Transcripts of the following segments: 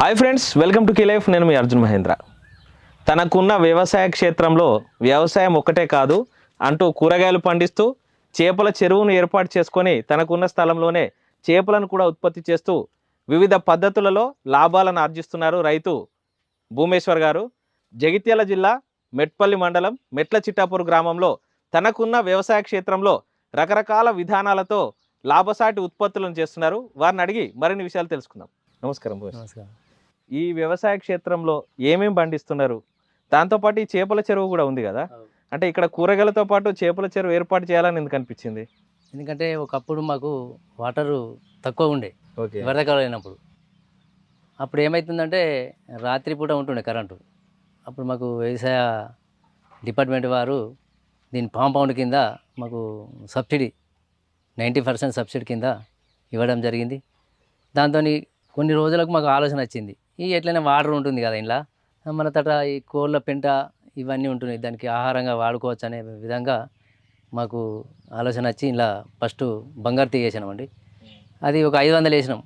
Hi friends welcome to life నేను మీ అర్జున్ మహేంద్ర. తనకున్న వ్యవసాయ క్షేత్రంలో వ్యవసాయం ఒక్కటే కాదు అంటూ కూరగాయలు పండిస్తూ చేపల చెరువును ఏర్పాటు చేసుకొని తనకున్న స్థలంలోనే చేపలను కూడా ఉత్పత్తి చేస్తూ వివిధ పద్ధతులలో లాభాలను ఆర్జిస్తున్నారు రైతు భూమేశ్వర్ గారు. జగిత్యాల జిల్లా మెట్పల్లి మండలం మెట్ల చిట్టాపూర్ గ్రామంలో తనకున్న వ్యవసాయ క్షేత్రంలో రకరకాల విధానాలతో లాభసాటి ఉత్పత్తులను చేస్తున్నారు. వారిని అడిగి మరిన్ని విషయాలు తెలుసుకుందాం. నమస్కారం నమస్కారం. ఈ వ్యవసాయ క్షేత్రంలో ఏమేమి పండిస్తున్నారు? దాంతోపాటు ఈ చేపల చెరువు కూడా ఉంది కదా? అంటే ఇక్కడ కూరగాయలతో పాటు చేపల చెరువు ఏర్పాటు చేయాలని ఎందుకు అనిపించింది? ఎందుకంటే ఒకప్పుడు మాకు వాటరు తక్కువ ఉండే ఓకే. వరదకాలం అయినప్పుడు. అప్పుడు ఏమవుతుందంటే రాత్రిపూట ఉంటుండే కరెంటు. అప్పుడు మాకు వ్యవసాయ డిపార్ట్మెంట్ వారు దీని కాంపౌండ్ కింద మాకు సబ్సిడీ నైంటీ పర్సెంట్ సబ్సిడీ కింద ఇవ్వడం జరిగింది. దాంతో కొన్ని రోజులకు మాకు ఆలోచన వచ్చింది. ఈ ఎట్లయినా వాటర్ ఉంటుంది కదా ఇంట్లో మన తట ఈ కోళ్ళ పెంట ఇవన్నీ ఉంటున్నాయి. దానికి ఆహారంగా వాడుకోవచ్చు అనే విధంగా మాకు ఆలోచన వచ్చి ఇలా ఫస్ట్ బంగారు తీ వేసినామండి అది ఒక ఐదు వందలు వేసినాం.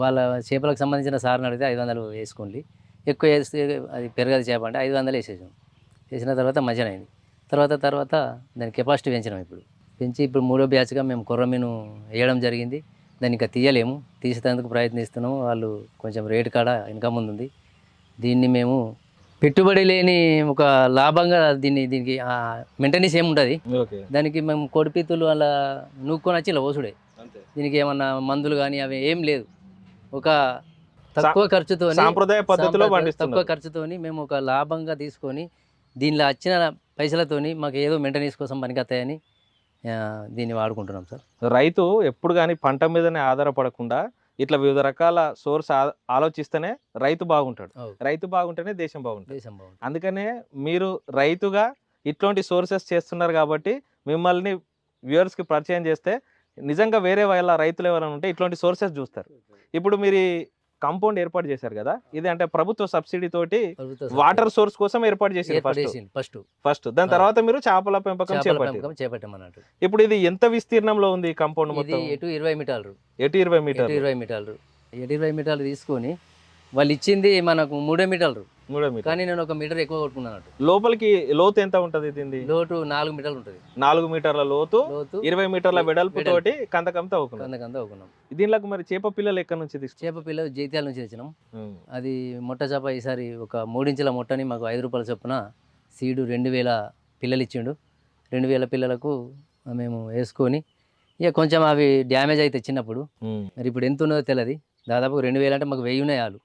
వాళ్ళ చేపలకు సంబంధించిన సార్ని అడిగితే ఐదు వందలు వేసుకోండి. ఎక్కువ వేస్తే అది పెరగదు చేప అంటే ఐదు వందలు వేసేసాం. వేసిన తర్వాత మంచిగా అయింది. తర్వాత తర్వాత దాని కెపాసిటీ పెంచినాం ఇప్పుడు. పెంచి ఇప్పుడు మూడో బ్యాచ్గా మేము కొర్రమీను వేయడం జరిగింది. దాన్ని ఇంకా తీయలేము. తీసేందుకు ప్రయత్నిస్తున్నాము. వాళ్ళు కొంచెం రేటు కాడ ఇన్కమ్ ఉంది దీన్ని మేము పెట్టుబడి లేని ఒక లాభంగా దీన్ని దీనికి మెయింటెనెన్స్ ఏముంటుంది? దానికి మేము కోడిపీతులు అలా నూక్కొని వచ్చి ఇలా ఓసుడే అంతే. దీనికి ఏమన్నా మందులు కానీ అవి ఏం లేదు. ఒక తక్కువ ఖర్చుతో సాంప్రదాయ పద్ధతిలో తక్కువ ఖర్చుతోని మేము ఒక లాభంగా తీసుకొని దీనిలో వచ్చిన పైసలతోని మాకు ఏదో మెయింటెనెన్స్ కోసం పనికొస్తాయని ఆ, దీన్ని వాడుకుంటున్నాం సార్. రైతు ఎప్పుడు కానీ పంట మీదనే ఆధారపడకుండా ఇట్లా వివిధ రకాల సోర్స్ ఆలోచిస్తేనే రైతు బాగుంటాడు. రైతు బాగుంటేనే దేశం బాగుంటుంది. దేశం బాగుంది అందుకనే మీరు రైతుగా ఇట్లాంటి సోర్సెస్ చేస్తున్నారు కాబట్టి మిమ్మల్ని వ్యూవర్స్కి పరిచయం చేస్తే నిజంగా వేరే వాళ్ళ రైతులు ఎవరైనా ఉంటే ఇట్లాంటి సోర్సెస్ చూస్తారు. ఇప్పుడు మీరు కాంపౌండ్ ఏర్పాటు చేశారు కదా? ఇది అంటే ప్రభుత్వ సబ్సిడీ తోటి వాటర్ సోర్స్ కోసం ఏర్పాటు చేసింది ఫస్ట్ ఫస్ట్ దాని తర్వాత మీరు చేపల పెంపకం చేపట్టామన్నట్టు. ఇప్పుడు ఇది ఎంత విస్తీర్ణంలో ఉంది కాంపౌండ్ మొత్తం? ఎటు ఇరవై మీటర్లు. ఎటు ఇరవై ఎటు మీటర్ ఇరవై మీటర్లు. ఎటు ఇరవై మీటర్లు తీసుకొని వాళ్ళు ఇచ్చింది మనకు మూడే మీటర్లు. మూడో మీటర్. కానీ నేను ఒక మీటర్ ఎక్కువ కొట్టుకున్నాను లోపలికి లోతు ఎంత ఉంటది దీనిది? లోటు నాలుగు మీటర్లు ఉంటుంది. నాలుగు మీటర్ల లోతు లోతు ఇరవై మీటర్ల వెడల్పు. తోటి కందకంతా అవుతుంది కందకంతా ఒకన్నాం దీనిలోకి మరి చేప పిల్లలు ఎక్కడి నుంచి తీసుకు చేప పిల్ల జైత్యాల నుంచి తెచ్చినాం. అది మొట్ట చేప ఈసారి ఒక మూడించుల మొట్టని మాకు ఐదు రూపాయల చొప్పున సీడు రెండు వేల పిల్లలు ఇచ్చిండు. రెండు వేల పిల్లలకు మేము వేసుకొని ఇక కొంచెం అవి డ్యామేజ్ అయితే చిన్నప్పుడు మరి ఇప్పుడు ఎంత ఉన్నదో తెలియదు దాదాపు రెండు వేలు అంటే మాకు వెయ్యి ఉన్నాయి ఆలు.